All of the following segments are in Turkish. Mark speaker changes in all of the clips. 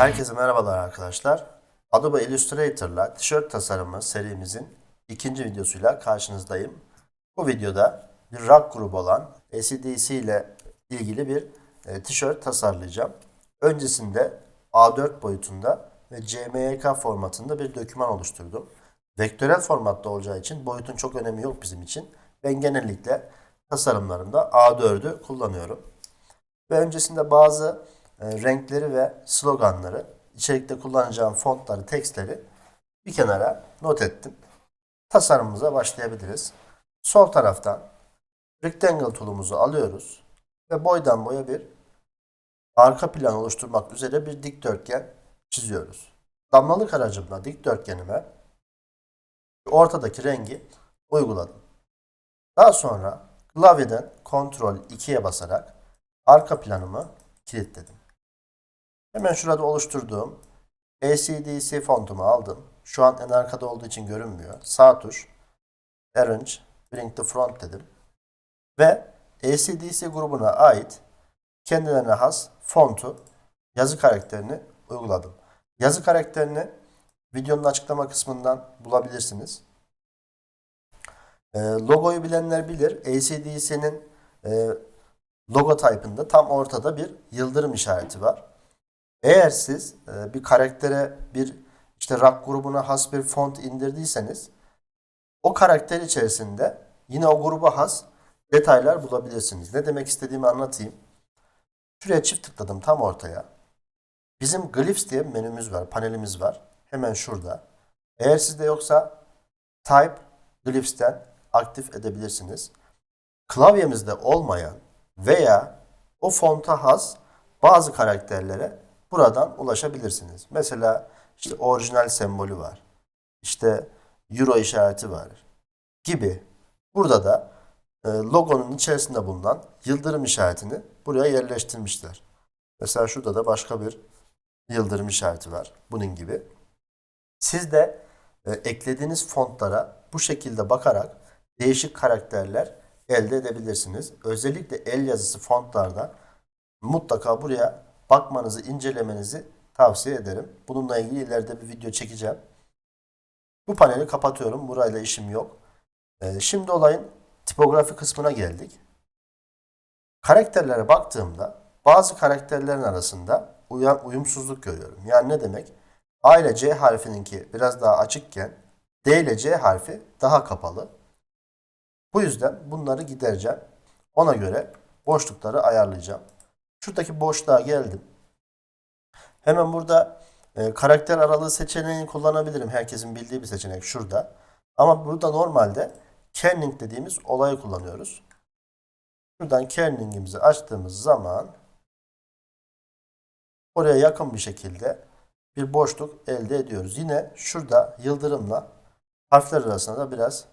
Speaker 1: Herkese merhabalar arkadaşlar. Adobe Illustrator'la tişört tasarımı serimizin ikinci videosuyla karşınızdayım. Bu videoda bir rock grubu olan AC/DC ile ilgili bir e, tişört tasarlayacağım. Öncesinde A4 boyutunda ve CMYK formatında bir doküman oluşturdum. Vektörel formatta olacağı için boyutun çok önemi yok bizim için. Ben genellikle tasarımlarımda A4'ü kullanıyorum. Ve öncesinde bazı renkleri ve sloganları, içerikte kullanacağım fontları, tekstleri bir kenara not ettim. Tasarımımıza başlayabiliriz. Sol taraftan Rectangle tool'umuzu alıyoruz ve boydan boya bir arka plan oluşturmak üzere bir dikdörtgen çiziyoruz. Damlalık aracımla dikdörtgenime ortadaki rengi uyguladım. Daha sonra klavyeden Ctrl 2'ye basarak arka planımı kilitledim. Hemen şurada oluşturduğum ACDC fontumu aldım. Şu an en arkada olduğu için görünmüyor. Sağ tuş Arrange Bring to Front dedim. Ve ACDC grubuna ait kendilerine has fontu yazı karakterini uyguladım. Yazı karakterini videonun açıklama kısmından bulabilirsiniz. E, logoyu bilenler bilir. ACDC'nin e, logo type'ında tam ortada bir yıldırım işareti var. Eğer siz e, bir karaktere bir işte rock grubuna has bir font indirdiyseniz o karakter içerisinde yine o gruba has detaylar bulabilirsiniz. Ne demek istediğimi anlatayım. Şuraya çift tıkladım tam ortaya. Bizim Glyphs diye menümüz var, panelimiz var. Hemen şurada. Eğer sizde yoksa Type Glyphs'ten aktif edebilirsiniz. Klavyemizde olmayan veya o fonta has bazı karakterlere buradan ulaşabilirsiniz. Mesela işte orijinal sembolü var. İşte euro işareti var gibi. Burada da e, logonun içerisinde bulunan yıldırım işaretini buraya yerleştirmişler. Mesela şurada da başka bir yıldırım işareti var. Bunun gibi. Siz de e, eklediğiniz fontlara bu şekilde bakarak değişik karakterler elde edebilirsiniz. Özellikle el yazısı fontlarda mutlaka buraya bakmanızı, incelemenizi tavsiye ederim. Bununla ilgili ileride bir video çekeceğim. Bu paneli kapatıyorum. Burayla işim yok. Ee, şimdi olayın tipografi kısmına geldik. Karakterlere baktığımda bazı karakterlerin arasında uyumsuzluk görüyorum. Yani ne demek? A ile C harfininki biraz daha açıkken D ile C harfi daha kapalı. Bu yüzden bunları gidereceğim. Ona göre boşlukları ayarlayacağım. Şuradaki boşluğa geldim. Hemen burada e, karakter aralığı seçeneğini kullanabilirim. Herkesin bildiği bir seçenek şurada. Ama burada normalde kerning dediğimiz olayı kullanıyoruz. Şuradan kerningimizi açtığımız zaman oraya yakın bir şekilde bir boşluk elde ediyoruz. Yine şurada yıldırımla harfler arasında da biraz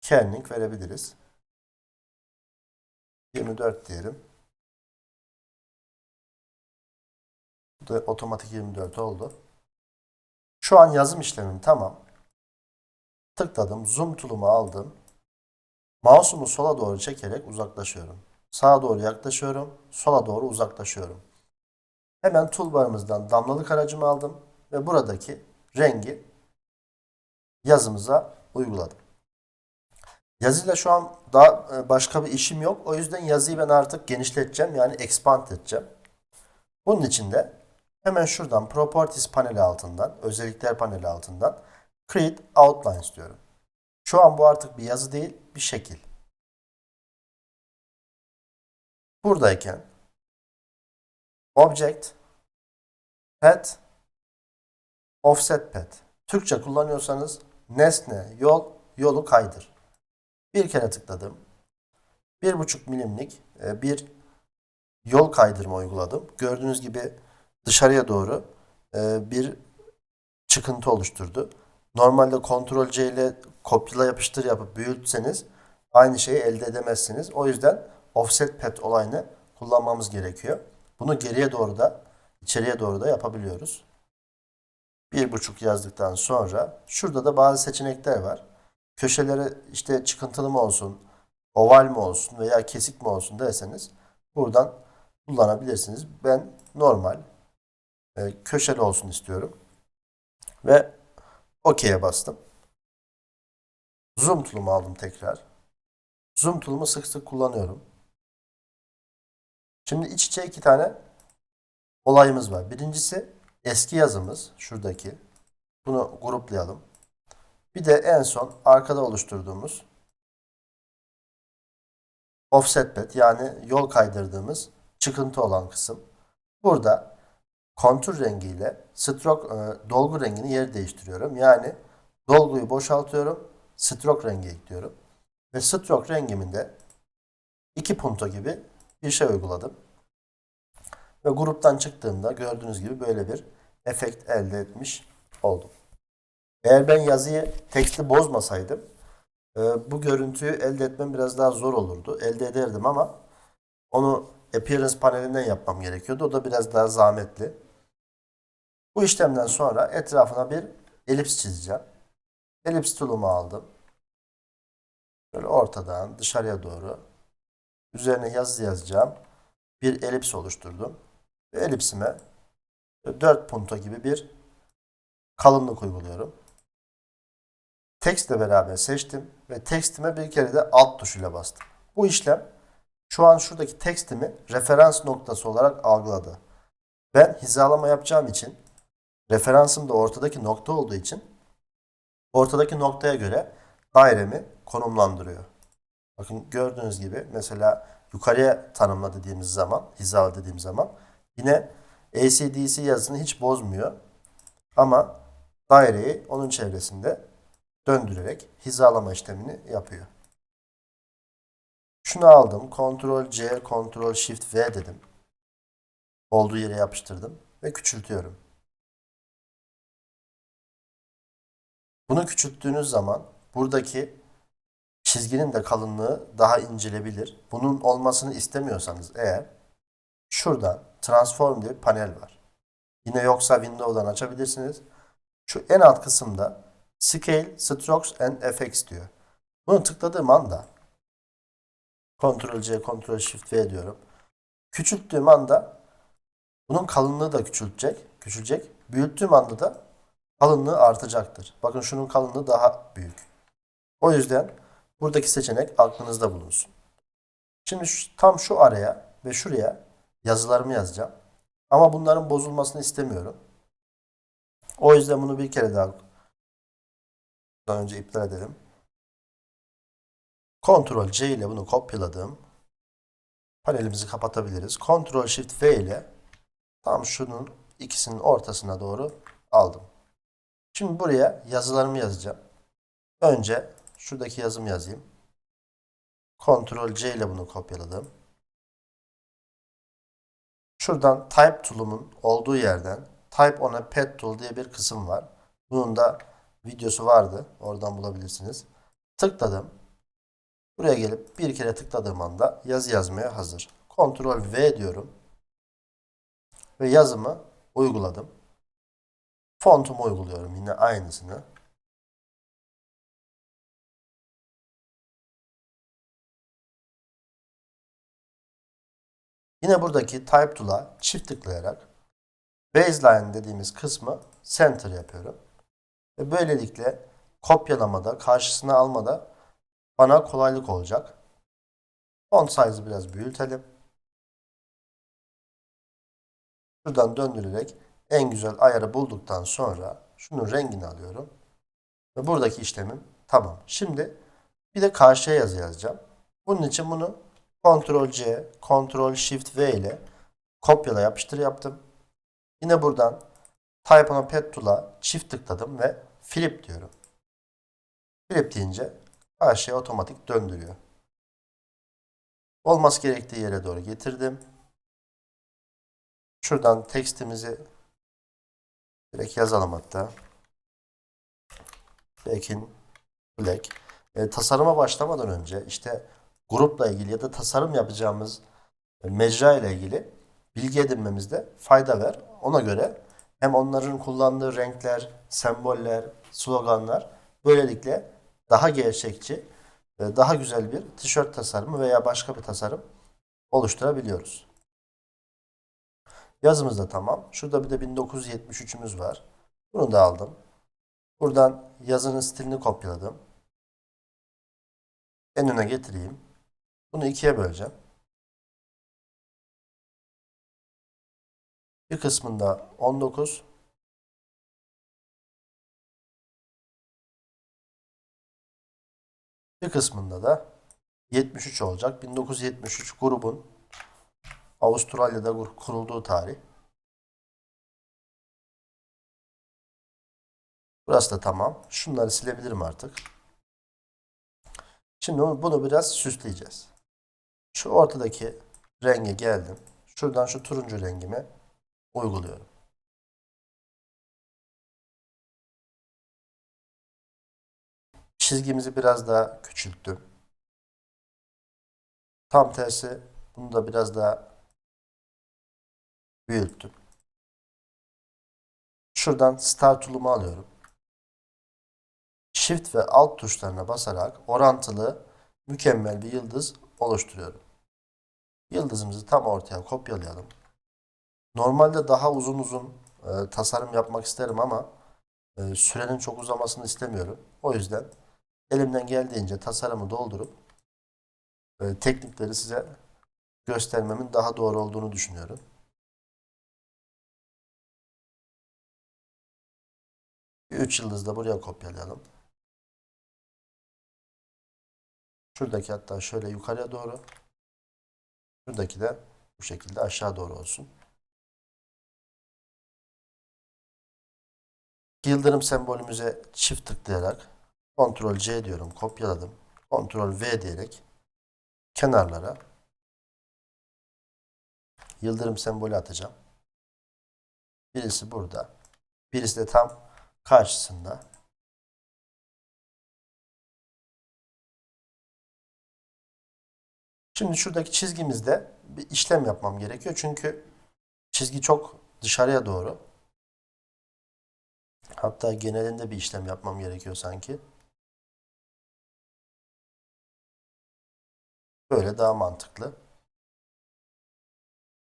Speaker 1: kerning verebiliriz. 24 diyelim. Otomatik 24 oldu. Şu an yazım işlemim tamam. Tıkladım. Zoom tool'umu aldım. Mouse'umu sola doğru çekerek uzaklaşıyorum. Sağa doğru yaklaşıyorum. Sola doğru uzaklaşıyorum. Hemen toolbarımızdan damlalık aracımı aldım ve buradaki rengi yazımıza uyguladım. Yazıyla şu an daha e, başka bir işim yok. O yüzden yazıyı ben artık genişleteceğim. Yani expand edeceğim. Bunun için de hemen şuradan Properties paneli altından, özellikler paneli altından Create Outline istiyorum. Şu an bu artık bir yazı değil, bir şekil. Buradayken Object Pet Offset Pet Türkçe kullanıyorsanız nesne, yol, yolu kaydır. Bir kere tıkladım. 1,5 milimlik e, bir yol kaydırma uyguladım. Gördüğünüz gibi dışarıya doğru e, bir çıkıntı oluşturdu. Normalde Ctrl C ile kopyala yapıştır yapıp büyütseniz aynı şeyi elde edemezsiniz. O yüzden offset pad olayını kullanmamız gerekiyor. Bunu geriye doğru da içeriye doğru da yapabiliyoruz. Bir buçuk yazdıktan sonra şurada da bazı seçenekler var. Köşeleri işte çıkıntılı mı olsun, oval mi olsun veya kesik mi olsun derseniz buradan kullanabilirsiniz. Ben normal e, köşeli olsun istiyorum. Ve OK'ye bastım. Zoom tool'umu aldım tekrar. Zoom tool'umu sık sık kullanıyorum. Şimdi iç içe iki tane olayımız var. Birincisi eski yazımız şuradaki. Bunu gruplayalım. Bir de en son arkada oluşturduğumuz offset bed yani yol kaydırdığımız çıkıntı olan kısım. Burada kontur rengiyle stroke e, dolgu rengini yer değiştiriyorum. Yani dolguyu boşaltıyorum, stroke rengi ekliyorum. Ve stroke rengimin de iki punto gibi bir şey uyguladım. Ve gruptan çıktığımda gördüğünüz gibi böyle bir efekt elde etmiş oldum. Eğer ben yazıyı, teksti bozmasaydım e, bu görüntüyü elde etmem biraz daha zor olurdu. Elde ederdim ama onu Appearance panelinden yapmam gerekiyordu. O da biraz daha zahmetli. Bu işlemden sonra etrafına bir elips çizeceğim. Elips tool'umu aldım. Böyle ortadan dışarıya doğru üzerine yazı yazacağım. Bir elips oluşturdum. Ve elipsime 4 punto gibi bir kalınlık uyguluyorum. Tekstle beraber seçtim ve tekstime bir kere de alt tuşuyla bastım. Bu işlem şu an şuradaki tekstimi referans noktası olarak algıladı. Ben hizalama yapacağım için referansım da ortadaki nokta olduğu için ortadaki noktaya göre dairemi konumlandırıyor. Bakın gördüğünüz gibi mesela yukarıya tanımla dediğimiz zaman, hizala dediğim zaman yine ACDC yazısını hiç bozmuyor. Ama daireyi onun çevresinde döndürerek hizalama işlemini yapıyor. Şunu aldım. Ctrl C, Ctrl Shift V dedim. Olduğu yere yapıştırdım ve küçültüyorum. Bunu küçülttüğünüz zaman buradaki çizginin de kalınlığı daha incelebilir. Bunun olmasını istemiyorsanız eğer şuradan Transform diye bir panel var. Yine yoksa Windows'dan açabilirsiniz. Şu en alt kısımda Scale, Strokes and Effects diyor. Bunu tıkladığım anda Ctrl C, Ctrl Shift V diyorum. Küçülttüğüm anda bunun kalınlığı da küçülecek. Küçülecek. Büyüttüğüm anda da kalınlığı artacaktır. Bakın şunun kalınlığı daha büyük. O yüzden buradaki seçenek aklınızda bulunsun. Şimdi şu, tam şu araya ve şuraya yazılarımı yazacağım. Ama bunların bozulmasını istemiyorum. O yüzden bunu bir kere daha daha önce iptal edelim. Ctrl C ile bunu kopyaladım. Panelimizi kapatabiliriz. Ctrl Shift V ile tam şunun ikisinin ortasına doğru aldım. Şimdi buraya yazılarımı yazacağım. Önce şuradaki yazımı yazayım. Ctrl C ile bunu kopyaladım. Şuradan Type tool'umun olduğu yerden Type on a Pad tool diye bir kısım var. Bunun da videosu vardı. Oradan bulabilirsiniz. Tıkladım. Buraya gelip bir kere tıkladığım anda yazı yazmaya hazır. Ctrl V diyorum. Ve yazımı uyguladım. Fontumu uyguluyorum yine aynısını. Yine buradaki Type Tool'a çift tıklayarak Baseline dediğimiz kısmı Center yapıyorum. Ve böylelikle kopyalamada, karşısına almada bana kolaylık olacak. Font size'ı biraz büyütelim. Şuradan döndürerek en güzel ayarı bulduktan sonra şunun rengini alıyorum. Ve buradaki işlemim tamam. Şimdi bir de karşıya yazı yazacağım. Bunun için bunu Ctrl C, Ctrl Shift V ile kopyala yapıştır yaptım. Yine buradan Type on a Pad tool'a çift tıkladım ve Flip diyorum. Flip deyince her şey otomatik döndürüyor. Olması gerektiği yere doğru getirdim. Şuradan tekstimizi direkt yazalım hatta. Back'in Black. E, tasarıma başlamadan önce işte grupla ilgili ya da tasarım yapacağımız mecra ile ilgili bilgi edinmemizde fayda var. Ona göre hem onların kullandığı renkler, semboller, sloganlar böylelikle daha gerçekçi, daha güzel bir tişört tasarımı veya başka bir tasarım oluşturabiliyoruz. Yazımız da tamam. Şurada bir de 1973'ümüz var. Bunu da aldım. Buradan yazının stilini kopyaladım. En öne getireyim. Bunu ikiye böleceğim. Bir kısmında 19, kısmında da 73 olacak. 1973 grubun Avustralya'da kur- kurulduğu tarih. Burası da tamam. Şunları silebilirim artık. Şimdi bunu biraz süsleyeceğiz. Şu ortadaki renge geldim. Şuradan şu turuncu rengimi uyguluyorum. Çizgimizi biraz daha küçülttüm. Tam tersi bunu da biraz daha büyüttüm. Şuradan Start tool'umu alıyorum. Shift ve Alt tuşlarına basarak orantılı mükemmel bir yıldız oluşturuyorum. Yıldızımızı tam ortaya kopyalayalım. Normalde daha uzun uzun e, tasarım yapmak isterim ama e, sürenin çok uzamasını istemiyorum. O yüzden elimden geldiğince tasarımı doldurup e, teknikleri size göstermemin daha doğru olduğunu düşünüyorum. Üç yıldız da buraya kopyalayalım. Şuradaki hatta şöyle yukarıya doğru. Şuradaki de bu şekilde aşağı doğru olsun. Yıldırım sembolümüze çift tıklayarak Ctrl C diyorum. Kopyaladım. Ctrl V diyerek kenarlara yıldırım sembolü atacağım. Birisi burada. Birisi de tam karşısında. Şimdi şuradaki çizgimizde bir işlem yapmam gerekiyor. Çünkü çizgi çok dışarıya doğru. Hatta genelinde bir işlem yapmam gerekiyor sanki. Böyle daha mantıklı.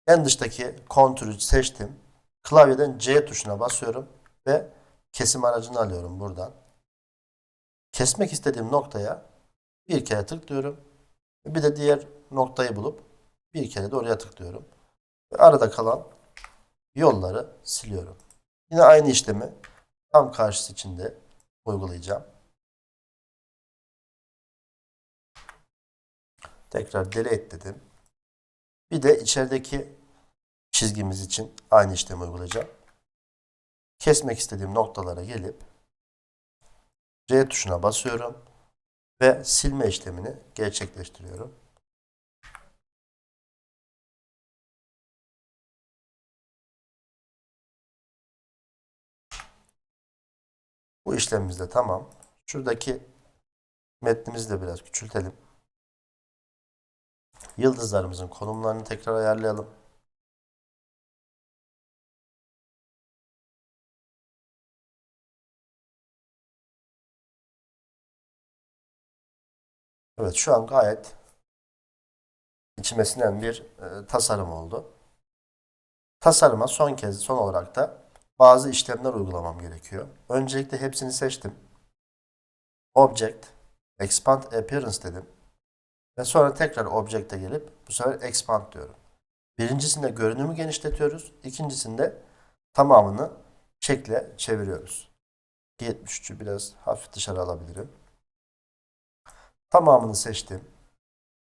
Speaker 1: En dıştaki kontürü seçtim. Klavyeden C tuşuna basıyorum ve kesim aracını alıyorum buradan. Kesmek istediğim noktaya bir kere tıklıyorum. Bir de diğer noktayı bulup bir kere de oraya tıklıyorum. Ve arada kalan yolları siliyorum. Yine aynı işlemi tam karşısı için de uygulayacağım. Tekrar delete dedim. Bir de içerideki çizgimiz için aynı işlemi uygulayacağım. Kesmek istediğim noktalara gelip C tuşuna basıyorum ve silme işlemini gerçekleştiriyorum. Bu işlemimiz de tamam. Şuradaki metnimizi de biraz küçültelim. Yıldızlarımızın konumlarını tekrar ayarlayalım. Evet şu an gayet içime bir e, tasarım oldu. Tasarıma son kez son olarak da bazı işlemler uygulamam gerekiyor. Öncelikle hepsini seçtim. Object, Expand Appearance dedim. Ve sonra tekrar Object'e gelip bu sefer Expand diyorum. Birincisinde görünümü genişletiyoruz. İkincisinde tamamını şekle çeviriyoruz. 73'ü biraz hafif dışarı alabilirim. Tamamını seçtim.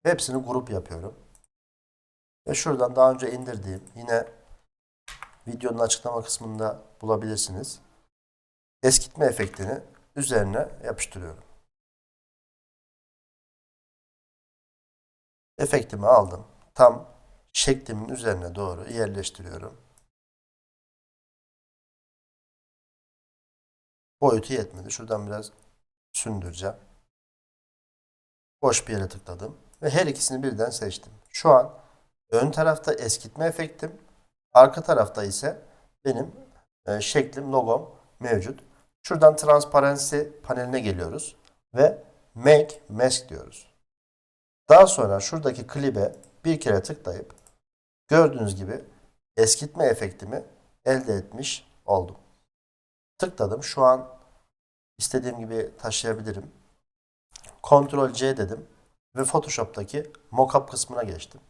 Speaker 1: Hepsini grup yapıyorum. Ve şuradan daha önce indirdiğim yine videonun açıklama kısmında bulabilirsiniz. Eskitme efektini üzerine yapıştırıyorum. Efektimi aldım. Tam şeklimin üzerine doğru yerleştiriyorum. Boyutu yetmedi. Şuradan biraz sündüreceğim. Boş bir yere tıkladım. Ve her ikisini birden seçtim. Şu an ön tarafta eskitme efektim. Arka tarafta ise benim e, şeklim, logom mevcut. Şuradan Transparency paneline geliyoruz. Ve Make Mask diyoruz. Daha sonra şuradaki klibe bir kere tıklayıp gördüğünüz gibi eskitme efektimi elde etmiş oldum. Tıkladım. Şu an istediğim gibi taşıyabilirim. Ctrl C dedim ve Photoshop'taki mockup kısmına geçtim.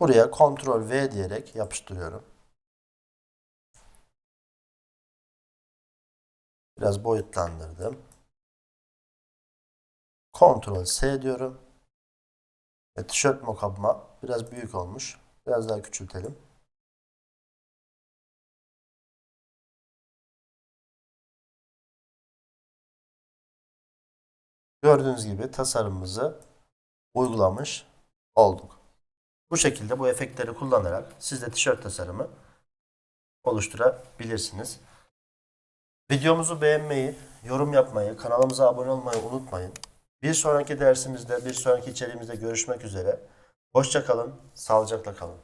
Speaker 1: Buraya Ctrl V diyerek yapıştırıyorum. Biraz boyutlandırdım. Ctrl S diyorum. Ve tişört mockup'ıma biraz büyük olmuş. Biraz daha küçültelim. Gördüğünüz gibi tasarımımızı uygulamış olduk. Bu şekilde bu efektleri kullanarak siz de tişört tasarımı oluşturabilirsiniz. Videomuzu beğenmeyi, yorum yapmayı, kanalımıza abone olmayı unutmayın. Bir sonraki dersimizde, bir sonraki içeriğimizde görüşmek üzere. Hoşça kalın, sağlıcakla kalın.